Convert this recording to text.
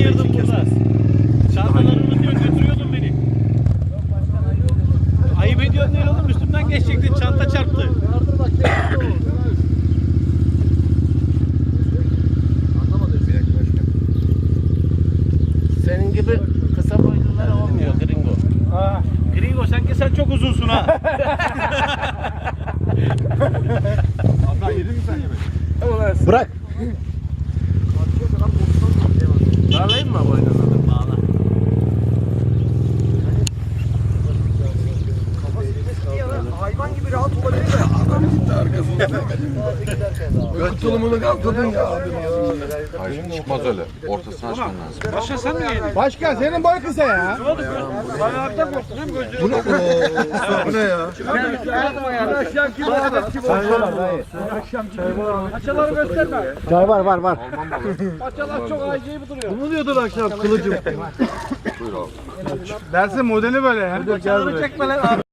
Yırdım burada. Çantalarımı diyor götürüyordun beni. Ayıp ediyorsun değil oğlum üstümden geçecektin çanta çarptı. Senin gibi kısa boylular olmuyor gringo. Gringo sanki sen çok uzunsun ha. Bırak. Bağlayayım mı boynunu? Bağla. Hayvan gibi rahat olabilir arkasında. Göt tulumunu kaldırdın ya abi. Hayır çıkmaz öyle. Ortasını açman lazım. Başka sen mi geldin? Başkan senin boy kısa ya. Ayakta korktun hem gözünü. Bu ne? Bu ne ya? Paçaları gösterme. Çay var var var. Paçalar çok acayip duruyor. Bunu diyordun akşam kılıcım. Buyur abi. Dersin modeli böyle ya. Paçaları çekme lan abi.